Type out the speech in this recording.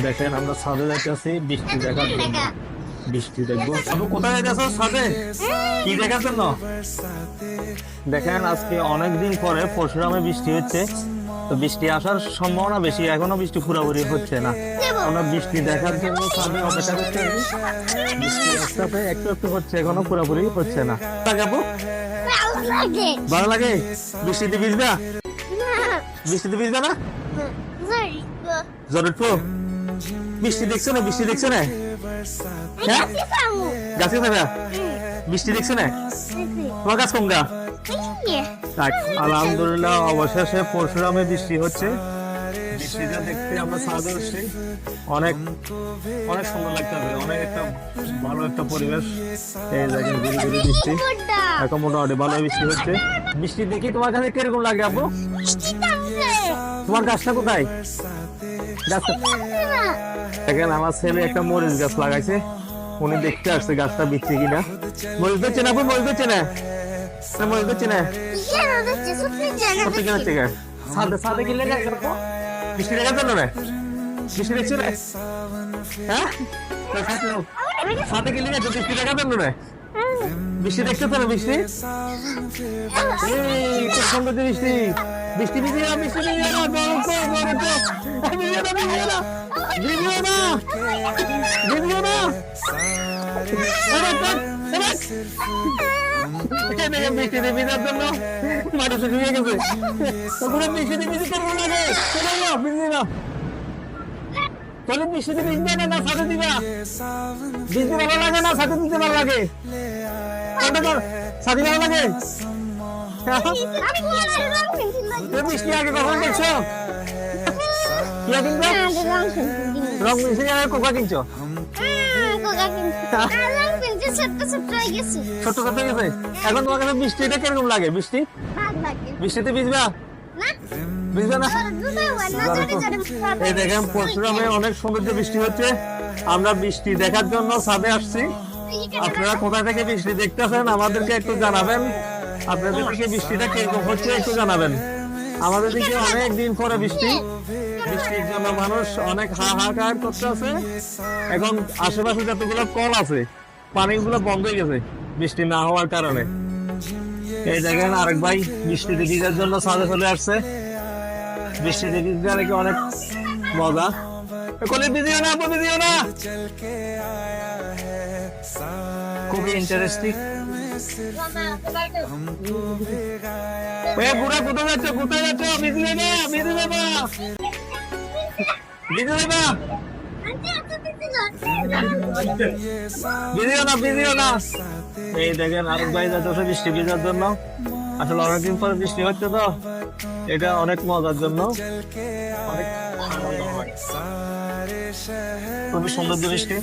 দেখেন আমরা ছাদে যাইতেছি বৃষ্টি দেখার জন্য। বৃষ্টি দেখব। আপু কোথায় যাইতেছো ছাদে? কি দেখার জন্য দেখেন আজকে অনেক দিন পরে পরশুরামে বৃষ্টি হচ্ছে। তো বৃষ্টি আসার সম্ভাবনা বেশি এখনও বৃষ্টি পুরোপুরি হচ্ছে না। আমরা বৃষ্টি দেখার জন্য ছাদে অপেক্ষা করতে আছি। বৃষ্টি আস্তে একটু একটু হচ্ছে এখনও পুরোপুরি হচ্ছে না। তা আপু ভালো লাগে? বৃষ্টিতে ভিজবা? না। বৃষ্টিতে ভিজবা না? উঠবো বৃষ্টি দেখছ না? বৃষ্টি দেখছ না? হ্যাঁ? গাছে থাকা বৃষ্টি দেখছ না? তোমার গাছ কোন গা আলহামদুলিল্লাহ অবশেষে পরশুরামে বৃষ্টি হচ্ছে। বৃষ্টিটা দেখতে আমরা সাহায্য করছি অনেক অনেক সুন্দর লাগতে হবে। অনেক একটা ভালো একটা পরিবেশ। এই দেখেন গুড়ি গুড়ি বৃষ্টি। এখন মোটামুটি ভালো বৃষ্টি হচ্ছে। বৃষ্টি দেখি তোমার কাছে কীরকম লাগে আপু তোমার গাছটা কোথায়? দেখেন, আমার ছেলে একটা মরিচ গাছ লাগাইছে। উনি দেখতে আসছে গাছটা বিচ্ছে কিনা। মরিচ বেচছে না আপু, মরিচ বেচছে না। মরিচ বেচছে না। কত কিনা না বৃষ্টি দেখার জন্য না। বৃষ্টি দেখছ না। হ্যাঁ? সাথে কিনলে না। বৃষ্টি বৃষ্টি দেখছ তো না বৃষ্টি এই খুব সুন্দর যে বৃষ্টি বৃষ্টি ভিজিয়ে না বৃষ্টি ভিজিয়ে না গরম তো গরম তো ভিজিয়ে না ভিজিয়ে না ভিজিয়ে না ভিজিয়ে না এবার তো, এবার। এখানে বৃষ্টিতে ভিজার জন্য মানুষ শুয়ে গেছে তখন বৃষ্টিতে ভিজে কেমন লাগে চলো না ভিজে না তোর বৃষ্টিতে ভিজবে না না সাথে দিবা ভিজতে ভালো লাগে না সাথে দিতে ভালো লাগে? সাথে ভালো লাগে? আগে কখন কি কিনছো? রং কোকা কিনছো? ছোট্ট ছোট্ট গেছে। এখন তোমার কাছে বৃষ্টিটা কীরকম লাগে বৃষ্টি? বৃষ্টিতে ভিজবা? আমরা বৃষ্টি দেখার জন্য ছাদে আসছি। আপনারা কোথা থেকে বৃষ্টি দেখতেছেন, আমাদেরকে একটু জানাবেন। আপনাদের দিকে বৃষ্টিটা কীরকম হচ্ছে, একটু জানাবেন। আমাদের দিকে অনেক দিন পরে বৃষ্টি। বৃষ্টির জন্য মানুষ অনেক হাহাকার করতে আছে এখন আশেপাশে যতগুলো কল আছে, পানিগুলো বন্ধ হয়ে গেছে বৃষ্টি না হওয়ার কারণে। এই দেখেন আরেক ভাই বৃষ্টিতে ভিজার জন্য ছাদে চলে আসছে। বৃষ্টিতে ভিজতে নাকি অনেক মজা। কোলে ভিজিও না আপু ভিজিও না। খুবই ইন্টারেস্টিং এ বুড়া কোথায় যাচ্ছ? কোথায় যাচ্ছ? না ভিজবে না। ভিজিও না। এই দেখেন আরেক ভাই যাচ্ছে বৃষ্টি ভিজার জন্য। আসলে অনেকদিন পরে বৃষ্টি হচ্ছে তো, এটা অনেক মজার জন্য। খুবই সুন্দর বৃষ্টি